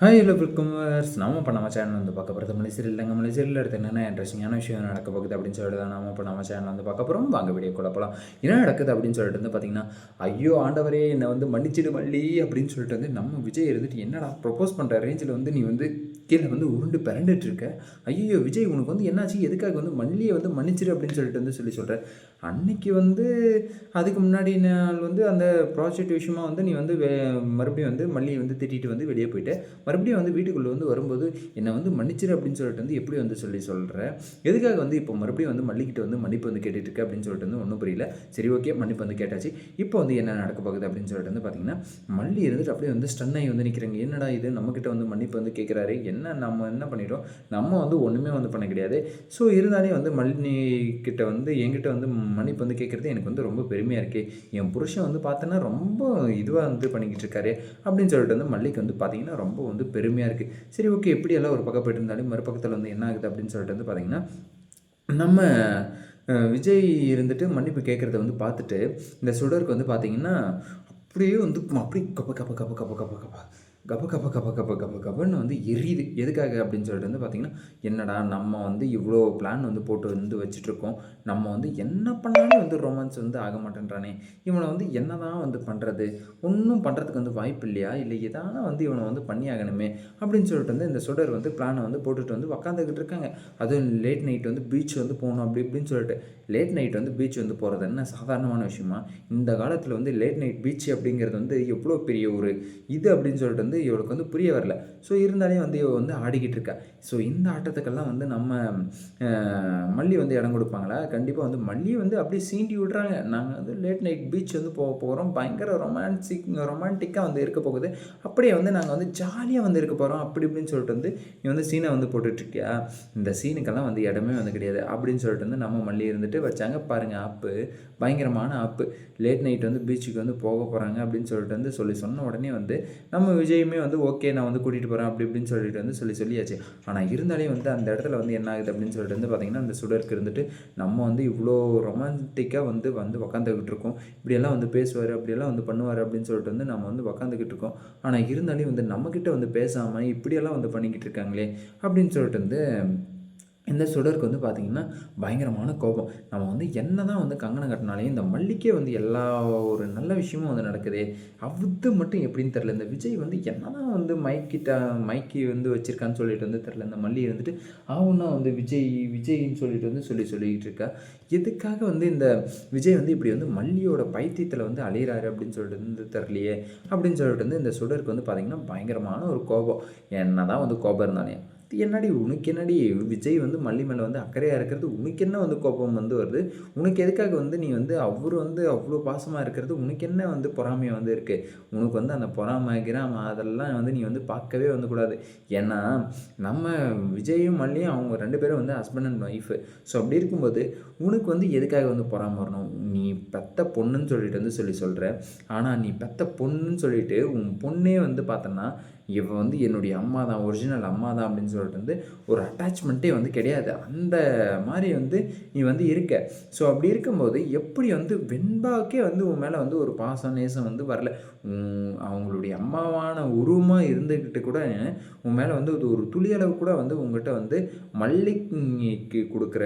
Hi hello welcome நாம இப்போ நம்ம சேனல் வந்து பார்க்க போகிறது மலை இல்லைங்க எங்கள் எடுத்து என்னென்ன இன்ட்ரெஸ்டிங்கான விஷயம் நடக்க போகுது அப்படின்னு சொல்லிட்டு தான் நாம இப்போ நம்ம சேனல் வந்து பார்க்க போகிறோம் வாங்க வீடியோ கூட போகலாம் என்ன நடக்குது அப்படின்னு சொல்லிட்டு வந்து பார்த்தீங்கன்னா ஐயோ ஆண்டவரே என்னை வந்து மன்னிச்சிடு மல்லி அப்படின்னு சொல்லிட்டு வந்து நம்ம விஜய் இருந்துட்டு என்னடா ப்ரொப்போஸ் பண்ணுற ரேஞ்சில் வந்து நீ வந்து கீழே வந்து உருண்டு பிறண்டுட்டு இருக்க. ஐயோ விஜய் உனக்கு வந்து என்னாச்சு? எதுக்காக வந்து மல்லியை வந்து மன்னிச்சிடு அப்படின்னு சொல்லிட்டு வந்து சொல்லி சொல்கிறேன் அன்னைக்கு வந்து அதுக்கு முன்னாடி நாள் வந்து அந்த ப்ராஜெக்ட் விஷயமா வந்து நீ வந்து வே- மறுபடியும் வந்து மல்லியை வந்து திட்டிட்டு வந்து வெளியே போயிட்டு. மறுபடியும் வந்து வீட்டுக்குள்ளே வந்து வரும்போது என்னை வந்து மன்னிச்சிரு அப்படின்னு சொல்லிட்டு வந்து எப்படி வந்து சொல்லி சொல்கிறேன் எதுக்காக வந்து இப்போ மறுபடியும் வந்து மல்லிக்கிட்ட வந்து மன்னிப்பு வந்து கேட்டுட்டு இருக்கு அப்படின்னு சொல்லிட்டு வந்து ஒன்றும் புரியல. சரி ஓகே மன்னிப்பு வந்து கேட்டாச்சு. இப்போ வந்து என்ன நடக்க போகுது அப்படின்னு சொல்லிட்டு வந்து பார்த்தீங்கன்னா மல்லி இருந்துட்டு அப்படியே வந்து ஸ்டன் ஆகி வந்து நிற்கிறாங்க என்னடா இது? நம்மக்கிட்ட வந்து மன்னிப்பு வந்து கேட்குறாரு என்ன நம்ம என்ன பண்ணிட்டோம்? நம்ம வந்து ஒன்றுமே வந்து பண்ண கிடையாது. ஸோ இருந்தாலே வந்து மல்லி கிட்ட வந்து என்கிட்ட வந்து மன்னிப்பு வந்து கேட்குறது எனக்கு வந்து ரொம்ப பெருமையாக இருக்குது என் புருஷன் வந்து பார்த்தோன்னா ரொம்ப இதுவாக வந்து பண்ணிக்கிட்டு இருக்காரு அப்படின்னு சொல்லிட்டு வந்து மல்லிக்கு வந்து பார்த்தீங்கன்னா ரொம்ப வந்து பெருமையாக இருக்குது சரி ஓகே எப்படியெல்லாம் ஒரு பக்கம் போயிட்டு இருந்தாலும் மறுபக்கத்தில் வந்து என்ன ஆகுது அப்படின்னு சொல்லிட்டு வந்து பார்த்திங்கன்னா நம்ம அஹ், விஜய் இருந்துட்டு மன்னிப்பு கேட்குறத வந்து பார்த்துட்டு இந்த சுடருக்கு வந்து பார்த்திங்கன்னா அப்படியே வந்து அப்படி கப்ப கப்ப கப்ப கப்ப கப்ப கப்பா. கப கப கப கப கப கபன்னு வந்து எரியுது. எதுக்காக அப்படின்னு சொல்லிட்டு வந்து பார்த்தீங்கன்னா என்னடா நம்ம வந்து இவ்வளோ பிளான் வந்து போட்டு வந்து வச்சுட்ருக்கோம் நம்ம வந்து என்ன பண்ணாலும் வந்து ரொமான்ஸ் வந்து ஆக மாட்டேன்றானே. இவனை வந்து என்ன தான் வந்து பண்ணுறது ஒன்றும் பண்ணுறதுக்கு வந்து வாய்ப்பு இல்லையா? இல்லை எதான வந்து இவனை வந்து பண்ணி ஆகணுமே அப்படின்னு சொல்லிட்டு வந்து இந்த சுடர் வந்து பிளானை வந்து போட்டுட்டு வந்து உக்காந்துக்கிட்டு இருக்காங்க. அதுவும் லேட் நைட் வந்து பீச் வந்து போகணும் அப்படி இப்படின்னு சொல்லிட்டு. லேட் நைட் வந்து பீச் வந்து போகிறது என்ன சாதாரணமான விஷயமா? இந்த காலத்தில் வந்து லேட் நைட் பீச் அப்படிங்கிறது வந்து எவ்வளோ பெரிய ஒரு இது அப்படின்னு சொல்லிட்டு வந்து இவளுக்கு வந்து புரிய வரல. ஸோ இருந்தாலே வந்து இவள் வந்து ஆடிக்கிட்டு இருக்கா. ஸோ இந்த ஆட்டத்துக்கெல்லாம் வந்து நம்ம மல்லி வந்து இடம் கொடுப்பாங்களா? கண்டிப்பாக வந்து மல்லி வந்து அப்படியே சீண்டி விட்றாங்க. நாங்கள் வந்து லேட் நைட் பீச் வந்து போக போகிறோம் பயங்கர ரொமான்சிக் ரொமான்டிக்காக வந்து இருக்க போகுது. அப்படியே வந்து நாங்கள் வந்து ஜாலியாக வந்து இருக்க போகிறோம் அப்படி இப்படின்னு சொல்லிட்டு வந்து நீ வந்து சீனை வந்து போட்டுட்ருக்கியா இந்த சீனுக்கெல்லாம் வந்து இடமே வந்து கிடையாது. அப்படின்னு சொல்லிட்டு வந்து நம்ம மல்லி இருந்துட்டு வச்சாங்க. பாருங்கள் ஆப்பு. பயங்கரமான ஆப்பு. லேட் நைட் வந்து பீச்சுக்கு வந்து போக போகிறாங்க அப்படின்னு சொல்லிட்டு வந்து சொல்லி சொன்ன உடனே வந்து நம்ம விஜய் இதையுமே வந்து ஓகே நான் வந்து கூட்டிகிட்டு போகிறேன் அப்படி இப்படின்னு சொல்லிட்டு வந்து சொல்லி சொல்லியாச்சு. ஆனால் இருந்தாலே வந்து அந்த இடத்துல வந்து என்ன ஆகுது அப்படின்னு சொல்லிட்டு வந்து பார்த்திங்கன்னா அந்த சுடருக்கு இருந்துட்டு நம்ம வந்து இவ்வளோ ரொமான்டிக்காக வந்து வந்து உக்காந்துக்கிட்டு இருக்கோம். இப்படியெல்லாம் வந்து பேசுவார் அப்படியெல்லாம் வந்து பண்ணுவார் அப்படின்னு சொல்லிட்டு வந்து நம்ம வந்து உக்காந்துக்கிட்டு இருக்கோம். ஆனால் இருந்தாலே வந்து நம்மக்கிட்ட வந்து பேசாமல் இப்படியெல்லாம் வந்து பண்ணிக்கிட்டு இருக்காங்களே அப்படின்னு சொல்லிட்டு வந்து இந்த சுடருக்கு வந்து பார்த்திங்கன்னா பயங்கரமான கோபம். நம்ம வந்து என்ன தான் வந்து கங்கணம் கட்டினாலையும் இந்த மல்லிக்கே வந்து எல்லா ஒரு நல்ல விஷயமும் வந்து நடக்குது அவுத்து மட்டும் எப்படின்னு தெரில இந்த விஜய் வந்து என்ன தான் வந்து மைக்கிட்ட மைக்கி வந்து வச்சிருக்கான்னு சொல்லிட்டு வந்து தெரில இந்த மல்லி இருந்துட்டு ஆவுன்னா வந்து விஜய் விஜய்ன்னு சொல்லிட்டு வந்து சொல்லி சொல்லிக்கிட்டு இருக்கா. எதுக்காக வந்து இந்த விஜய் வந்து இப்படி வந்து மல்லியோட பைத்தியத்தில் வந்து அலையிறாரு அப்படின்னு சொல்லிட்டு வந்து தெரிலையே அப்படின்னு சொல்லிட்டு வந்து இந்த சுடருக்கு வந்து பார்த்திங்கன்னா பயங்கரமான ஒரு கோபம். என்ன தான் வந்து கோபம் இருந்தானே என்னடி உனக்கு என்னடி? விஜய் வந்து மல்லி மேலே வந்து அக்கறையாக இருக்கிறது உனக்கு என்ன வந்து கோபம் வந்து வருது? உனக்கு எதுக்காக வந்து நீ வந்து அவர் வந்து அவ்வளோ பாசமாக இருக்கிறது? உனக்கு என்ன வந்து பொறாமையாக வந்து இருக்குது உனக்கு வந்து அந்த பொறாமை கிராம அதெல்லாம் வந்து நீ வந்து பார்க்கவே வந்து கூடாது. ஏன்னா நம்ம விஜயும் மல்லியும் அவங்க ரெண்டு பேரும் வந்து ஹஸ்பண்ட் அண்ட் ஒய்ஃபு ஸோ அப்படி இருக்கும்போது உனக்கு வந்து எதுக்காக வந்து பொறாம வரணும்? நீ பெத்த பொண்ணுன்னு சொல்லிட்டு வந்து சொல்லி சொல்கிற ஆனால் நீ பெத்த பொண்ணுன்னு சொல்லிட்டு உன் பொண்ணே வந்து பார்த்தோன்னா இவன் வந்து என்னுடைய அம்மா தான் ஒரிஜினல் அம்மா தான் அப்படின்னு சொல்லிட்டு வந்து ஒரு அட்டாச்மெண்ட்டே வந்து கிடையாது. அந்த மாதிரி வந்து நீ வந்து இருக்க. ஸோ அப்படி இருக்கும்போது எப்படி வந்து வெண்பாவுக்கே வந்து உன் மேலே வந்து ஒரு பாசம் நேசம் வந்து வரல. அவங்களுடைய அம்மாவான உருவமாக இருந்துக்கிட்டு கூட உன் மேலே வந்து ஒரு துளி அளவு கூட வந்து உங்ககிட்ட வந்து மல்லிக்கு கொடுக்குற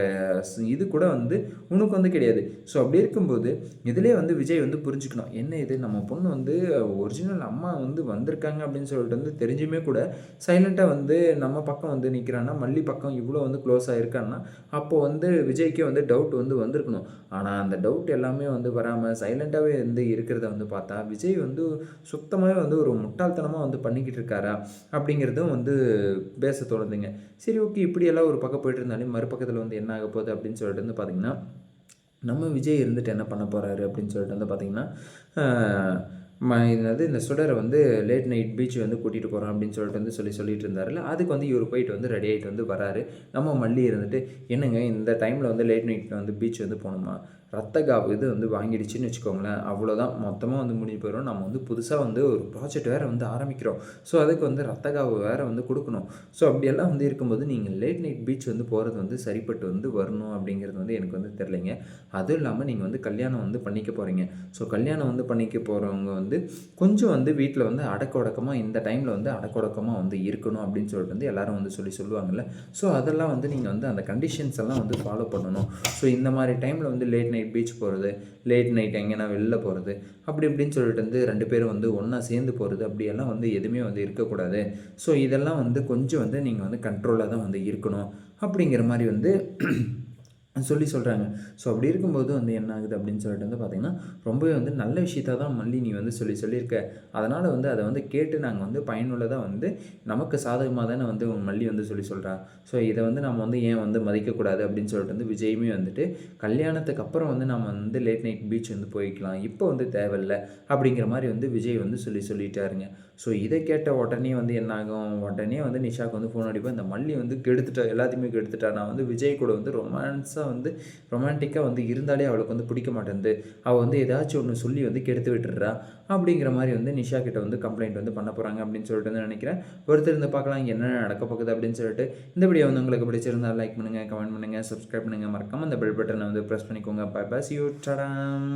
இது கூட வந்து உனக்கு வந்து கிடையாது. ஸோ அப்படி இருக்கும்போது இதிலே வந்து விஜய் வந்து புரிஞ்சுக்கணும். என்ன இது? நம்ம பொண்ணு வந்து ஒரிஜினல் அம்மா வந்து வந்திருக்காங்க அப்படின்னு சொல்லிட்டு வந்து தெரிஞ்சுமே கூட சைலண்ட்டாக வந்து நம்ம பக்கம் பக்கம் வந்து நிற்கிறான்னா மல்லி பக்கம் இவ்வளோ வந்து க்ளோஸ் ஆகிருக்கான்னா அப்போ வந்து விஜய்க்கே வந்து டவுட் வந்து வந்திருக்கணும். ஆனால் அந்த டவுட் எல்லாமே வந்து வராமல் சைலண்ட்டாகவே வந்து இருக்கிறத வந்து பார்த்தா விஜய் வந்து சுத்தமாகவே வந்து ஒரு முட்டாள்தனமாக வந்து பண்ணிக்கிட்டு இருக்காரா அப்படிங்கிறதும் வந்து பேச தொடர்ந்துங்க. சரி ஓகே இப்படியெல்லாம் ஒரு பக்கம் போயிட்டு இருந்தாலே மறுபக்கத்தில் வந்து என்ன ஆக போகுது அப்படின்னு சொல்லிட்டு வந்து பார்த்திங்கன்னா நம்ம விஜய் இருந்துட்டு என்ன பண்ண போகிறாரு அப்படின்னு சொல்லிட்டு வந்து பார்த்திங்கன்னா என்னது இந்த சுடரை வந்து லேட் நைட் பீச் வந்து கூட்டிகிட்டு போகிறோம் அப்படின்னு சொல்லிட்டு வந்து சொல்லி சொல்லிட்டு இருந்தார்ல அதுக்கு வந்து இவர் போயிட்டு வந்து ரெடி ஆகிட்டு வந்து வராரு. நம்ம மல்லி இருந்துட்டு என்னங்க இந்த டைமில் வந்து லேட் நைட்டில் வந்து பீச் வந்து போகணுமா? ரத்த காவு இது வந்து வாங்கிடுச்சுன்னு வச்சுக்கோங்களேன். அவ்வளோதான் மொத்தமாக வந்து முடிஞ்சு போயிடும். நம்ம வந்து புதுசாக வந்து ஒரு ப்ராஜெக்ட் வேறு வந்து ஆரம்பிக்கிறோம். ஸோ அதுக்கு வந்து ரத்த காவு வேறு வந்து கொடுக்கணும். ஸோ அப்படியெல்லாம் வந்து இருக்கும்போது நீங்கள் லேட் நைட் பீச் வந்து போகிறது வந்து சரிப்பட்டு வந்து வரணும் அப்படிங்கிறது வந்து எனக்கு வந்து தெரிலைங்க அதுவும் இல்லாமல் நீங்கள் வந்து கல்யாணம் வந்து பண்ணிக்க போகிறீங்க ஸோ கல்யாணம் வந்து பண்ணிக்க போகிறவங்க வந்து கொஞ்சம் வந்து வீட்டில் வந்து அடக்க உடக்கமாக இந்த டைமில் வந்து அடக்க உடக்கமாக வந்து இருக்கணும் அப்படின்னு சொல்லிட்டு வந்து எல்லாரும் வந்து சொல்லி சொல்லுவாங்கல்ல. ஸோ அதெல்லாம் வந்து நீங்கள் வந்து அந்த கண்டிஷன்ஸ் எல்லாம் வந்து ஃபாலோ பண்ணணும். ஸோ இந்த மாதிரி டைமில் வந்து லேட் நைட் பீச் போகிறது லேட் நைட் எங்கேனா வெளில போகிறது அப்படி இப்படின்னு சொல்லிட்டு வந்து ரெண்டு பேரும் வந்து ஒன்றா சேர்ந்து போகிறது அப்படியெல்லாம் வந்து எதுவுமே வந்து இருக்கக்கூடாது. ஸோ இதெல்லாம் வந்து கொஞ்சம் வந்து நீங்கள் வந்து கண்ட்ரோலாக தான் வந்து இருக்கணும். அப்படிங்கிற மாதிரி வந்து சொல்லி சொல்கிறாங்க ஸோ அப்படி இருக்கும்போது வந்து என்ன ஆகுது அப்படின்னு சொல்லிட்டு வந்து பார்த்திங்கன்னா ரொம்பவே வந்து நல்ல விஷயத்தை தான் மல்லி நீ வந்து சொல்லி சொல்லியிருக்க. அதனால் வந்து அதை வந்து கேட்டு நாங்கள் வந்து பயனுள்ளதாக வந்து நமக்கு சாதகமாக தானே வந்து மல்லி வந்து சொல்லி சொல்கிறா ஸோ இதை வந்து நம்ம வந்து ஏன் வந்து மதிக்கக்கூடாது அப்படின்னு சொல்லிட்டு வந்து விஜயுமே வந்துட்டு கல்யாணத்துக்கு அப்புறம் வந்து நம்ம வந்து லேட் நைட் பீச் வந்து போய்க்கலாம். இப்போ வந்து தேவையில்லை அப்படிங்கிற மாதிரி வந்து விஜய் வந்து சொல்லி சொல்லிட்டாருங்க. ஸோ இதை கேட்ட உடனே வந்து என்ன ஆகும் உடனே வந்து நிஷாக்கு வந்து ஃபோன் அடிப்பேன் இந்த மல்லி வந்து கெடுத்துட்டா எல்லாத்தையுமே கெடுத்துட்டா. நான் வந்து விஜய் கூட வந்து ரொமான்ஸாக வந்து ரொமான்டிக்காக வந்து இருந்தாலே அவளுக்கு வந்து பிடிக்க மாட்டேங்குது அவள் வந்து ஏதாச்சும் ஒன்று சொல்லி வந்து கெடுத்து விட்டுறா அப்படிங்கிற மாதிரி வந்து நிஷா கிட்ட வந்து கம்ப்ளைண்ட் வந்து பண்ண போகிறாங்க அப்படின்னு சொல்லிட்டு வந்து நினைக்கிறேன். ஒருத்தர் இருந்து பார்க்கலாம் இங்க என்ன நடக்க போகுது அப்படின்னு சொல்லிட்டு. இந்த வீடியோ வந்து உங்களுக்கு பிடிச்சிருந்தால் லைக் பண்ணுங்கள் கமெண்ட் பண்ணுங்கள் சப்ஸ்கிரைப் பண்ணுங்கள் மறக்காமல் அந்த பெல் பட்டனை வந்து ப்ரெஸ் பண்ணிக்கோங்க. By pass you டடாம்